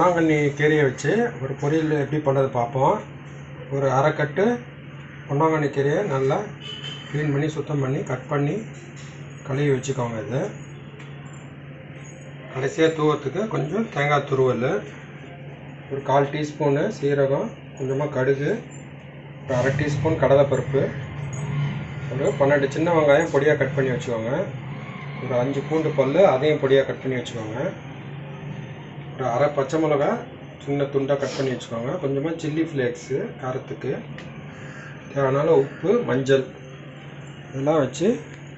பொன்னாங்கண்ணி கீரையை வச்சு ஒரு பொரியல் எப்படி பண்ணுறது பார்ப்போம். ஒரு அரை கட்டு பொன்னாங்கண்ணி கீரையை நல்லா க்ளீன் பண்ணி சுத்தம் பண்ணி கட் பண்ணி கழுவி வச்சுக்கோங்க இது. கடைசியாக தூவத்துக்கு கொஞ்சம் தேங்காய் துருவல் ஒரு கால் டீஸ்பூனு சீரகம் கொஞ்சமாக கடுகு ஒரு அரை டீஸ்பூன் கடலைப்பருப்பு ஒரு பன்னெண்டு சின்ன வெங்காயம் பொடியாக கட் பண்ணி வச்சுக்கோங்க. ஒரு அஞ்சு பூண்டு பல் அதையும் பொடியாக கட் பண்ணி வச்சுக்கோங்க. ஒரு அரை பச்சை மிளகா சின்ன துண்டாக கட் பண்ணி வச்சுக்கோங்க. கொஞ்சமாக சில்லி ஃப்ளேக்ஸு காரத்துக்கு. தேவையான உப்பு மஞ்சள். இதெல்லாம் வச்சு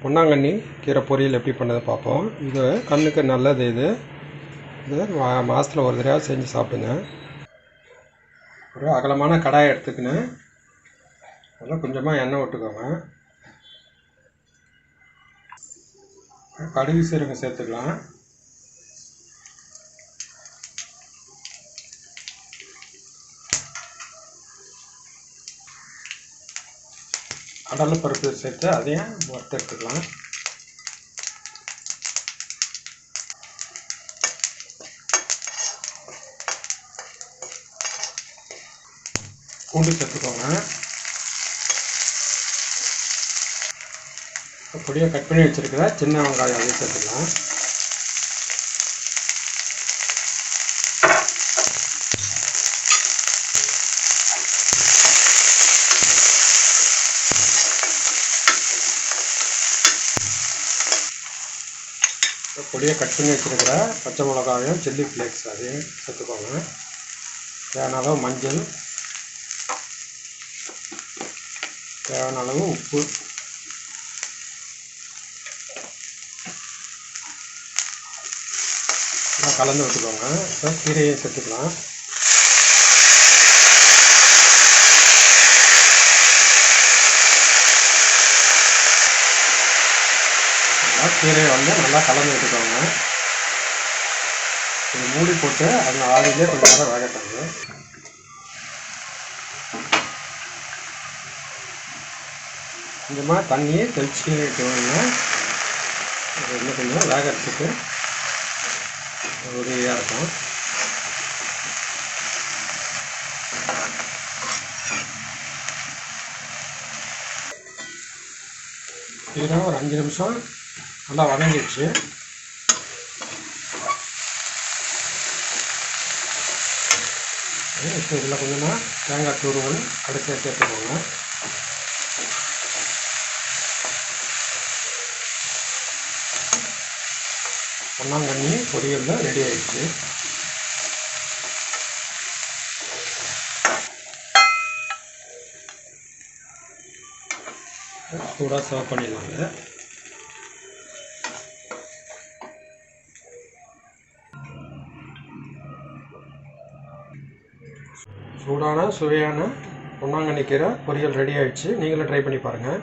பொன்னாங்கண்ணி கீரை பொரியல் எப்படி பண்ணதை பார்ப்போம். இது கண்ணுக்கு நல்லது இது. இது மா மாதத்தில் ஒரு தடவை செஞ்சு சாப்பிடுங்க. ஒரு அகலமான கடாயை எடுத்துக்கினேன் அதில் கொஞ்சமாக எண்ணெய் விட்டுக்கோங்க. கடுகு சீரகம் சேர்த்துக்கலாம். கடலைப்பருப்பு சேர்த்து அதையும் வறுத்தெடுத்துக்கலாம் பூண்டு சேர்த்துக்கோங்க. பொடியாக கட் பண்ணி வச்சுருக்கிற சின்ன வெங்காயம் அதையும் சேர்த்துக்கலாம். பொடியாக கட் பண்ணி வச்சுருக்கிற பச்சை மிளகாயும் சில்லி ஃப்ளேக்ஸ் அதையும் சேர்த்துக்கோங்க. தேவையான அளவு மஞ்சள் தேவையான அளவு உப்பு. கலந்து விட்டுக்கோங்க இப்போ கீரையை சேர்த்துக்கலாம். நல்லா கீரையை வந்து நல்லா கலந்து விட்டுக்கோங்க. இது மூடி போட்டு அது ஆவிலே கொஞ்சம் நேரம் வேகட்டாங்க. கொஞ்சமாக தண்ணியை தெளிச்சு விட்டுவீங்க அது இன்னும் கொஞ்சம் வேகறதுக்கு உதவியாக இருக்கும். இதுதான் ஒரு அஞ்சு நிமிஷம். நல்லா வதங்கிடுச்சு. இப்போ இதில் கொஞ்சமாக தேங்காய் துருவல் கடைசியாக சேர்த்துக்கோங்க பொன்னாங்கண்ணி பொரியலில் ரெடி ஆயிடுச்சு. சூடாக சர்வ் பண்ணிடலாங்க. சூடான சுவையான பொன்னாங்கண்ணி கீரை பொரியல் ரெடி ஆயிடுச்சு. நீங்களும் ட்ரை பண்ணி பாருங்கள்